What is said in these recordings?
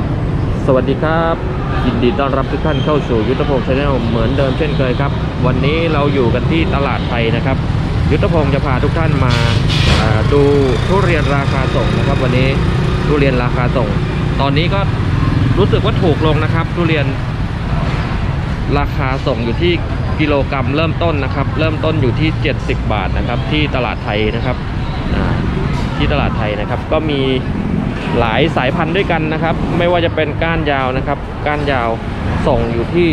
ครับ สวัสดีครับ ยินดีต้อนรับทุกท่านเข้าสู่ยุทธพงศ์ชาแนลเหมือนเดิมเช่นเคยครับ วันนี้เราอยู่กันที่ตลาดไทยนะครับ ยุทธพงศ์จะพาทุกท่านมาาดูทุเรียนราคาส่งนะครับ วันนี้ทุเรียนราคาส่ง ตอนนี้ก็รู้สึกว่าถูกลงนะครับ ทุเรียนราคาส่งอยู่ที่กิโลกรรัมเริ่มต้นนะครับ เริ่มต้นอยู่ที่ 70 บาทนะครับ ที่ตลาดไทยนะครับที่ตลาดไทยนะครับ ก็มี หลายสายพันธุ์ด้วยกันนะครับ ไม่ว่าจะเป็นก้านยาวนะครับ ก้านยาวส่งอยู่ที่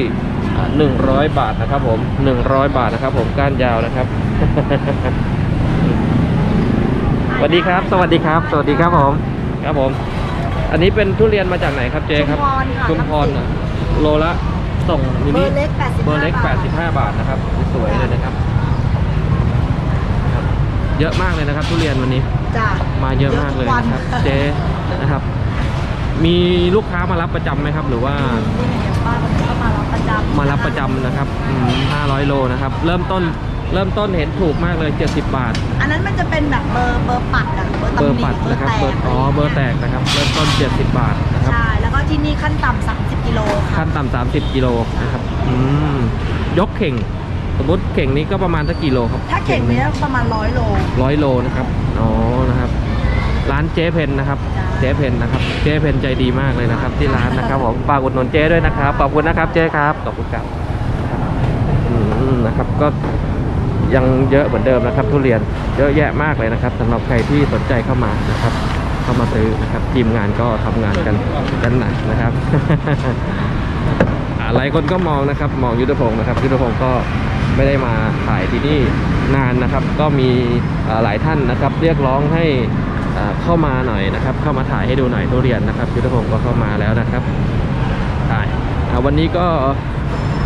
อ่า100 บาทนะครับผม 100 บาทนะครับ ผมก้านยาวนะครับสวัสดีครับ สวัสดีครับ สวัสดีครับผม ครับผม อันนี้เป็นทุเรียนมาจากไหนครับเจ๊ครับชุมพรค่ะชุมพรเหรอโลละส่งอยู่เบอนี่ร์เล็ก85เบอร์เล็กบาท85 บาทนะครับ สวยเลยนะครับครับ เยอะมากเลยนะครับ ทุเรียนวันนี้ จ้ะ มาเยอะมากเลยนะครับทุกวันเจ๊ นะครับ มีลูกค้ามารับประจำไหมครับ หรือว่านี่อย่างป้าคนนี้ก็มารับประจำมารับประจำนะครับอืม500 โลนะครับ เริ่มต้นเริ่มต้นเห็นถูกมากเลย 70 บาท อันนั้นมันจะเป็นแบบเบอร์เบอร์ปัดอะเบอร์เบอตำร์หนิปัดนะครับเบอร์แตกอ๋อเบอร์แตกนะครับ เริ่มต้น 70 บาทนะครับ ใช่แล้วก็ที่นี่ขั้นต่ำ30กิโลค่ะขั้นต่ำ30กิโลนะครับอืมยกเข่ง สมมติเข่งนี้ก็ประมาณสักกิโลครับถ้าเข่งเนี้ยประมาณร้อยโลร้อยโลนะครับ อ๋อ นะครับ ร้านเจ๊เพนนะครับ เจ๊เพนนะครับ เจ๊เพนใจดีมากเลยนะครับ ที่ร้านนะครับผมฝากอุดหนุนเจ๊ด้วยนะครับ ขอบคุณนะครับเจ๊ครับ ขอบคุณครับนะครับ ก็ยังเยอะเหมือนเดิมนะครับ ทุเรียนเยอะแยะมากเลยนะครับสำหรับใครที่สนใจเข้ามานะครับ เข้ามาซื้อนะครับ ทีมงานก็ทำงานกันกันหนักนะครับอ่าหลายคนก็มองนะครับ มองยุทธพงศ์นะครับยุทธพงศ์ก็ไม่ได้มาถ่ายที่นี่นานนะครับ ก็มีหลายท่านนะครับ เรียกร้องให้ เข้ามาหน่อยนะครับ เข้ามาถ่ายให้ดูหน่อยทุเรียนนะครับยุทธพงศ์ก็เข้ามาแล้วนะครับถ่ายอ่าวันนี้ก็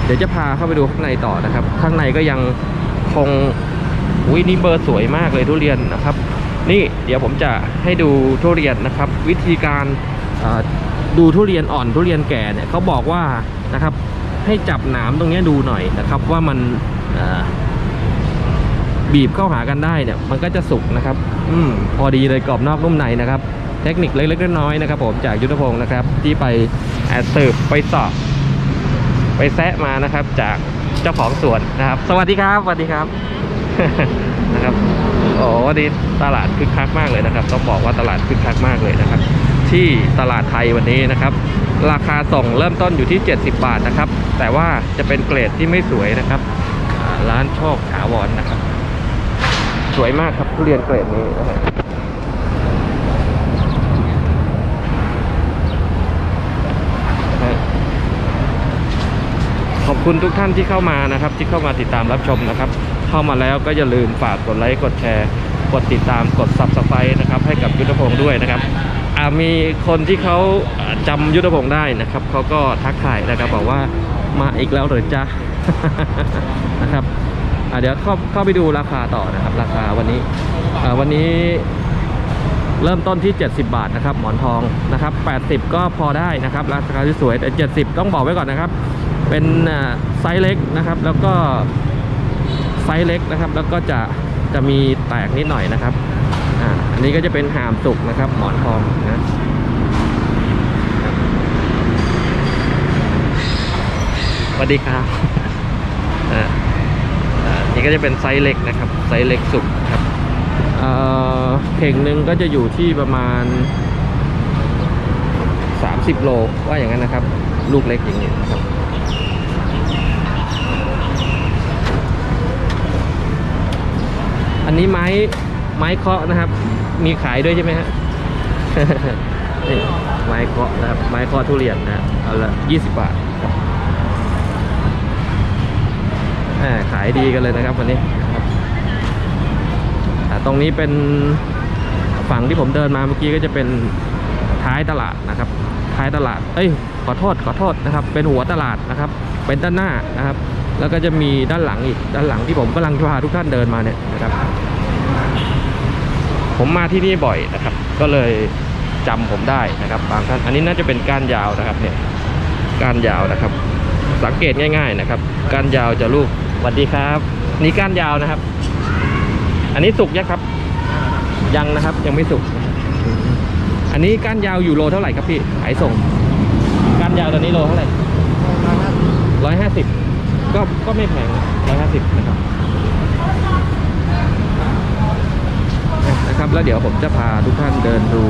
เดี๋ยวจะพาเข้าไปดูข้างในต่อนะครับ ข้างในก็ยังคงอุ้ยนี่เบอร์สวยมากเลยทุเรียนนะครับ นี่เดี๋ยวผมจะให้ดูทุเรียนนะครับ วิธีการดูทุเรียนอ่อนทุเรียนแก่เนี่ยเขาบอกว่านะครับให้จับหนามตรงนี้ดูหน่อยนะครับ ว่ามันอ บีบเข้าหากันได้เนี่ยมันก็จะสุกนะครับ อืมพอดีเลยกรอบนอกนุ่มในนะครับ เทคนิคเล็กๆน้อยๆนะครับ ผมจากยุทธพงศ์นะครับ ที่ไปแอบสืบไปสอบ ไปแซะมานะครับ จากเจ้าของสวนนะครับ สวัสดีครับสวัสดีครับ นะครับโอ้วันนี้ตลาดคึกคักมากเลยนะครับต้องบอกว่าตลาดคึกคักมากเลยนะครับ ที่ตลาดไทยวันนี้นะครับราคาส่งเริ่มต้นอยู่ที่ 70 บาทนะครับ แต่ว่าจะเป็นเกรดที่ไม่สวยนะครับอ่าร้านโชคถาวรนะครับ สวยมากครับทุเรียนเกรดนี้นะครับนะฮะขอบคุณทุกท่านที่เข้ามานะครับ ที่เข้ามาติดตามรับชมนะครับ เข้ามาแล้วก็อย่าลืมฝากกดไลค์กดแชร์กดติดตามกด subscribe นะครับให้กับยุทธพงศ์ด้วยนะครับมีคนที่เขาอ่าจำยุทธพงศ์ได้นะครับเขาก็ทักทายนะครับบอกว่ามาอีกแล้วเหรือจ๊ะนะครับ เดี๋ยวเข้าเข้าไปดูราคาต่อนะครับ ราคาวันนี้วันนี้เริ่มต้นที่ 70 บาทนะครับ หมอนทองนะครับ 80 ก็พอได้นะครับ ราคาที่สวยแต่ 70 ต้องบอกไว้ก่อนนะครับ เป็นไซส์เล็กนะครับ แล้วก็ไซส์เล็กนะครับ แล้วก็จะจะมีแตกนิดหน่อยนะครับอ่าอันนี้ก็จะเป็นหามสุกนะครับ หมอนทองนะสวัสดีครับอ่า นี่ก็จะเป็นไซส์เล็กนะครับ ไซส์เล็กสุกครับเอ่อเข่งหนึ่งก็จะอยู่ที่ประมาณ 30 โลว่าอย่างนั้นนะครับ ลูกเล็กอย่างนี้นะครับอันนี้ไม้ไม้เคาะนะครับ มีขายด้วยใช่ไหมฮะนี่ไม้เคาะนะครับ ไม้เคาะทุเรียนนะฮะเอาละ20บาทครับแหม ขายดีกันเลยนะครับวันนี้ตรงนี้เป็นฝั่งที่ผมเดินมาเมื่อกี้ก็จะเป็นท้ายตลาดนะครับ ท้ายตลาด เอ้ย ขอโทษ ขอโทษนะครับ เป็นหัวตลาดนะครับ เป็นด้านหน้านะครับ แล้วก็จะมีด้านหลังอีก ด้านหลังที่ผมกำลังพาทุกท่านเดินมาเนี่ยนะครับ ผมมาที่นี่บ่อยนะครับ ก็เลยจำผมได้นะครับบางท่าน อันนี้น่าจะเป็นก้านยาวนะครับเนี่ย ก้านยาวนะครับ สังเกตง่าย ๆนะครับ ก้านยาวจะลูก สวัสดีครับ นี่ก้านยาวนะครับ อันนี้สุกยังครับ ยังนะครับยังไม่สุก อันนี้ก้านยาวอยู่โลเท่าไหร่ครับพี่ขายส่ง ก้านยาวตัวนี้โลเท่าไหร่ร้อยห้าสิบก็ก็ไม่แพงร้อยห้าสิบนะครับนะครับ แล้วเดี๋ยวผมจะพาทุกท่านเดินดู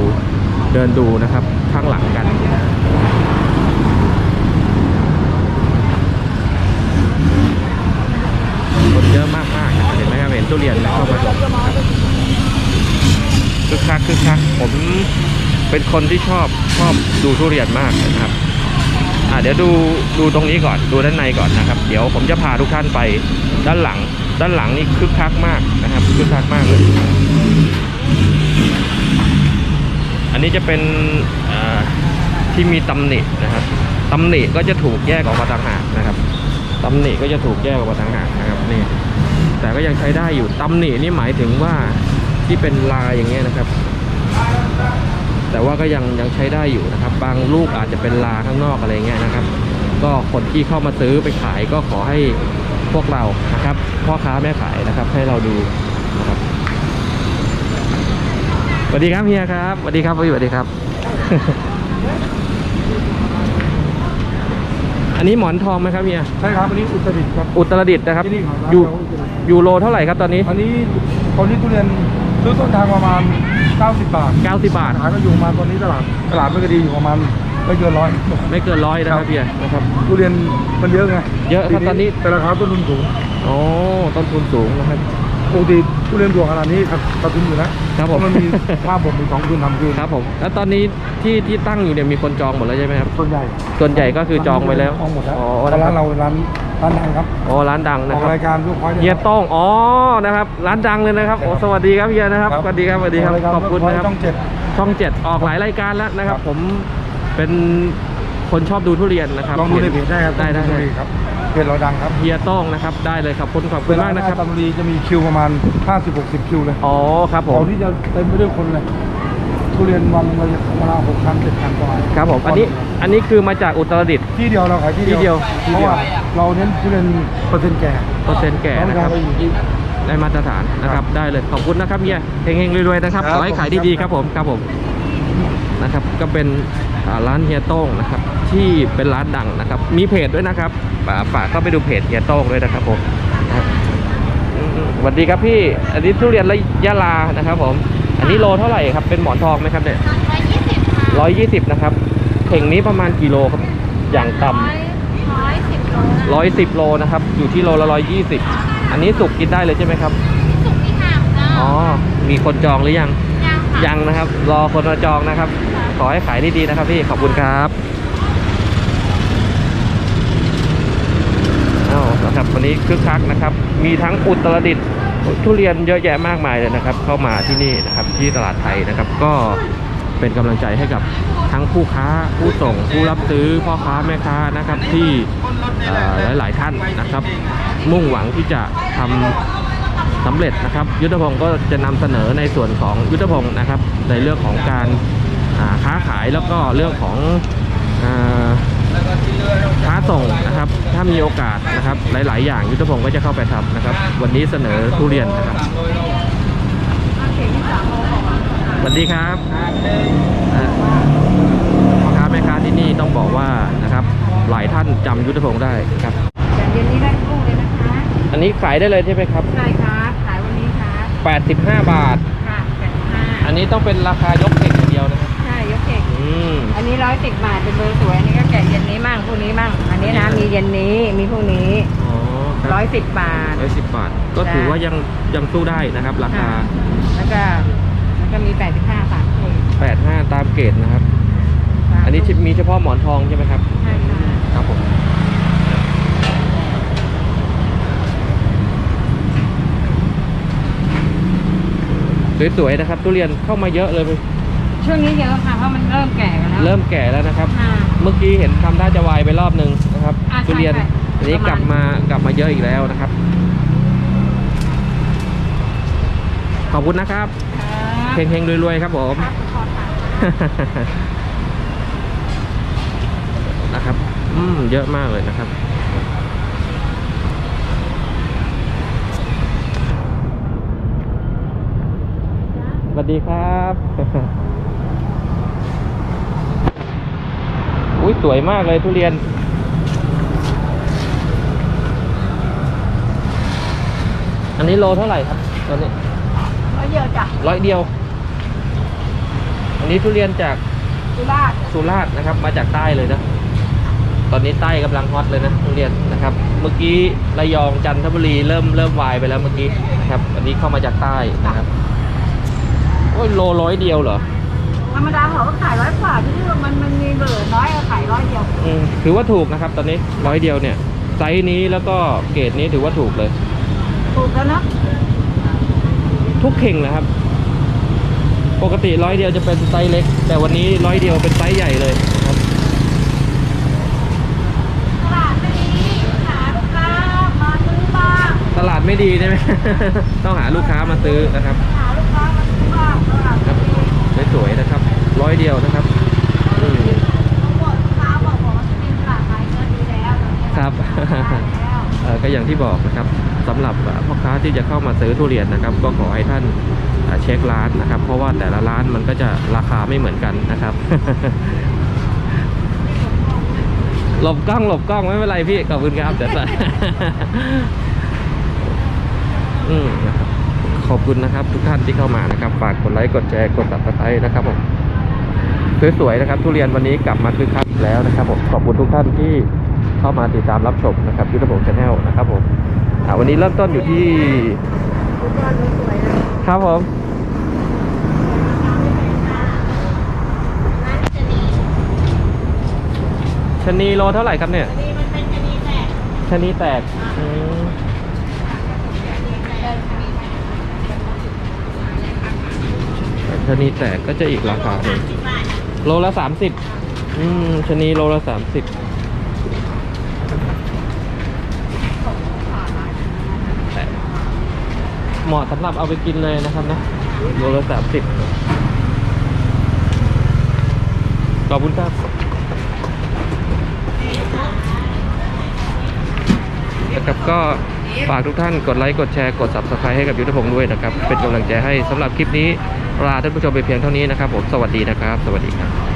เดินดูนะครับข้างหลังกัน คน เยอะมากๆนะเห็นไหมครับเห็นทุเรียนเข้ามาคึกคักคึกคักผมเป็นคนที่ชอบชอบดูทุเรียนมากนะครับอ่าเดี๋ยวดูดูตรงนี้ก่อนดูด้านในก่อนนะครับ เดี๋ยวผมจะพาทุกท่านไปด้านหลัง ด้านหลังนี่คึกคักมากนะครับคึกคักมากเลย อันนี้จะเป็นอ่าที่มีตำหนินะครับตำหนิก็จะถูกแยกออกมาต่างหากนะครับ ตำหนิก็จะถูกแยกออกมาต่างหากนะครับนี่แต่ก็ยังใช้ได้อยู่ตำหนินี่หมายถึงว่าที่เป็นลายอย่างเงี้ยนะครับ แต่ว่าก็ยังยังใช้ได้อยู่นะครับ บางลูกอาจจะเป็นลาข้างนอกอะไรเงี้ยนะครับ ก็คนที่เข้ามาซื้อไปขายก็ขอให้พวกเรานะครับ พ่อค้าแม่ขายนะครับ ให้เราดูนะครับสวัสดีครับเฮียครับสวัสดีครับสวัสดีครับ อันนี้หมอนทองไหมครับเฮียใช่ครับอันนี้อุตรดิตถ์ครับอุตรดิตถ์นะครับที่นี่ของเราอยู่เราอุตรดิตถ์ยูโรเท่าไหร่ครับตอนนี้ อันนี้ตอนนี้ทุเรียนซื้อต้นทางประมาณ 90 บาท90 บาท ขายก็อยู่ประมาณตอนนี้ตลาดตลาดไม่ก็ดีอยู่ประมาณไม่เกินร้อยไม่เกินร้อยนะครับเฮีย นะครับทุเรียนมันเยอะไงเยอะครับตอนนี้ แต่ราคาต้นทุนสูง โอ้ต้นทุนสูงนะครับ ปกติทุเรียนตัวขนาดนี้ครับขาดทุนอยู่นะครับผม เพาะมันมีค่าผมมีของทุนทำคืนครับผม แล้วตอนนี้ที่ที่ตั้งอยู่เนี่ยมีคนจองหมดแล้วใช่ไหมครับ ส่วนใหญ่ส่วนใหญ่ก็คือจองไปแล้วจองหมดแล้วอ๋อเพราะนะคร้ารับนเราร้านร้านดังครับอ๋อร้านดังอนะอกครับรายการทุกคอยเฮียโต้งอ๋อนะครับ ร้านดังเลยนะครับโอ้สวัสดีครับเฮียนะครับสวัสดีครับสวัสดีครับขอบคุณนะครับ ต้องเจ็ด ช่องเจ็ดออกหลายรายการแล้วนะครับ ครับผมเป็นคนชอบดูทุเรียนนะครับลองดูในเพจได้ครับได้ได้ต้องได้ครับ เพจเราดังครับเฮียโต้งนะครับได้เลยขอบคุณขอบคุณมากนะครับตำรีจะมีคิวประมาณ 50-60 คิวเลยอ๋อครับผมเขาที่จะเต็มไปด้วยคนเลยทุเรียนวันเราจะเวลา6คัน7คันกว่าครับผมอันนี้อันนี้คือมาจากอุตรดิตถ์ที่เดียวเราขายที่ที่เดียวเพราะว่าเราเน้นทุเรียนเปอร์เซ็นต์แก่เปอร์เซ็นต์แก่นะครับเราอยู่ที่ได้มาตรฐานนะครับได้เลยขอบคุณนะครับเฮียเฮงๆรวยๆนะครับครับขอให้ขายดีๆครับผมครับผมนะครับก็เป็นอ่า ร้านเฮียโต้งนะครับ ที่เป็นร้านดังนะครับ มีเพจด้วยนะครับฝากฝากเข้าไปดูเพจเฮียโต้งด้วยนะครับผมนะครับอืมๆสวัสดีครับพี่อันนี้ทุเรียนระยะลานะครับ ผม อันนี้โลเท่าไหร่ครับเป็นหมอนทองไหมครับเนี่ยร้อยยี่สิบค่ะร้อยยี่สิบนะครับเข่งนี้ประมาณกี่โลครับอย่างต่ำร้อยสิบโลนะร้อยสิบโลนะครับ อยู่ที่โลละร้อยยี่สิบอันนี้สุกกินได้เลยใช่ไหมครับสุกที่ห่างจ้าอ๋อมีคนจองหรือยัง ยังนะครับ รอคนมาจองนะครับ ขอให้ขายได้ดีนะครับพี่ขอบคุณครับอ้าวนะครับวันนี้คึกคักนะครับ มีทั้งอุตรดิตถ์ทุเรียนเยอะแยะมากมายเลยนะครับ เข้ามาที่นี่นะครับที่ตลาดไทยนะครับ ก็เป็นกำลังใจให้กับทั้งผู้ค้าผู้ส่งผู้รับซื้อพ่อค้าแม่ค้านะครับที่หลายๆท่านนะครับ มุ่งหวังที่จะทำ สำเร็จนะครับ ยุทธพงศ์ก็จะนำเสนอในส่วนของยุทธพงศ์นะครับ ในเรื่องของการอ่าค้าขายแล้วก็เรื่องของอาค้าส่งนะครับ ถ้ามีโอกาสนะครับ หลาย ๆ อย่างยุทธพงศ์ก็จะเข้าไปทำนะครับ วันนี้เสนอทุเรียนนะครับสวัสดีครับอ่าพ่อค้าแม่ค้าที่นี่ต้องบอกว่านะครับ หลายท่านจำยุทธพงศ์ได้ครับแต่เย็นนี้ได้กุ้งเลยนะคะ อันนี้ขายได้เลยใช่ไหมครับใช่ 85 บาท ค่ะแปดห้าอันนี้ต้องเป็นราคายกเข่งอย่างเดียวนะครับใช่ยกเก่งอืม อันนี้ร้อยสิบบาทเป็นเบอร์สวยอันนี้ก็แกะเย็นนี้มั่งพรุ่งนี้มั่งอันนี้นะมีเย็นนี้มีพรุ่งนี้อ๋อร้อยสิบบาท ร้อยสิบบาท ก็ถือว่ายังยังสู้ได้นะครับ ราคาแล้วก็แล้วก็มีแปดสิบห้าสามคน85 ตามเกรดนะครับ อันนี้มีเฉพาะหมอนทองใช่ไหมครับ ใช่ค่ะ ครับผม สวยๆนะครับ ทุเรียนเข้ามาเยอะเลยช่วงนี้เยอะค่ะเพราะมันเริ่มแก่กันแล้วเริ่มแก่แล้วนะครับค่ะเมื่อกี้เห็นทำท่าจะวายไปรอบหนึ่งนะครับอ่าใช่ทุเรียนใช่อันนี้ประมาณ กลับมากลับมาเยอะอีกแล้วนะครับ ขอบคุณนะครับครับเฮงๆรวยๆครับผม ครับขอค่ะ นะครับ อืม เยอะมากเลยนะครับ วัสดีครับอุ้ยอุ้ยสวยมากเลยทุเรียน อันนี้โลเท่าไหร่ครับตัวนี้ร้อยเดียวจ้ะร้อยเดียว อันนี้ทุเรียนจากสุราษฎร์สุราษฎร์นะครับ มาจากใต้เลยนะ ตอนนี้ใต้กำลังฮอตเลยนะทุเรียนนะครับ เมื่อกี้ระยองจันทบุรีเริ่มเริ่มวายไปแล้วเมื่อกี้นะครับ อันนี้เข้ามาจากใต้นะครับ โอ้ยโลร้อยเดียวเหรอ ธรรมดาเขาก็ขายร้อยกว่าที่นี่มันมันมีเบอร์น้อยก็ขายร้อยเดียวอืมถือว่าถูกนะครับ ตอนนี้ร้อยเดียวเนี่ย ไซส์นี้แล้วก็เกรดนี้ถือว่าถูกเลย ถูกแล้วนะทุกเข่งนะครับ ปกติร้อยเดียวจะเป็นไซส์เล็ก แต่วันนี้ร้อยเดียวเป็นไซส์ใหญ่เลยนะครับ ตลาดไม่ดีหาลูกค้ามาซื้อบ้างตลาดไม่ดีใช่ไหม ต้องหาลูกค้ามาซื้อนะครับ หาลูกค้ามาซื้อบ้างตลาด ครับสวยๆนะครับร้ อยเดียวนะครับอืมบอกลูกค้าบอกบอกว่าจะมีตลาดไม้เนื้อดีแล้วตอนนี้ครับแล้วเอ่อก็อย่างที่บอกนะครับสำหรับอ่าพ่อค้าที่จะเข้ามาซื้อทุเรียนนะครับ ก็ขอให้ท่านอ่าเช็คร้านนะครับ เพราะว่าแต่ละร้านมันก็จะราคาไม่เหมือนกันนะครับ หลบกล้องหลบกล้องไม่เป็นไรพี่ขอบคุณครับเดี๋ยวใส่อืมนะครับขอบคุณนะครับทุกท่านที่เข้ามานะครับ ฝากกดไลค์กดแชร์กด subscribe นะครับผม สวยๆนะครับ ทุเรียนวันนี้กลับมาคึกคักอีกแล้วนะครับผมขอบคุณทุกท่านที่เข้ามาติดตามรับชมนะครับยุทธพงศ์ชาแนลนะครับผมวันนี้เริ่มต้นอยู่ที่ครับผมนั่นจะดีชนีโลเท่าไหร่ครับเนี่ยอันนี้มันเป็นชะนีแตกชนีแตกอืมชะนีแต่ชั้นีแต่ก็จะอีกราคาหนึ่ง โลละสามสิบอืมชนีโลละสามสิบเหมาะสำหรับเอาไปกินเลยนะครับนะโลละสามสิบขอบคุณครับนะครับก็ฝากทุกท่านกดไลค์ กดแชร์ กด subscribe ให้กับยุทธพงศ์ด้วยนะครับ เป็นกำลังใจให้สำหรับคลิปนี้ ลาท่านผู้ชมไปเพียงเท่านี้นะครับผมสวัสดีนะครับ สวัสดีครับ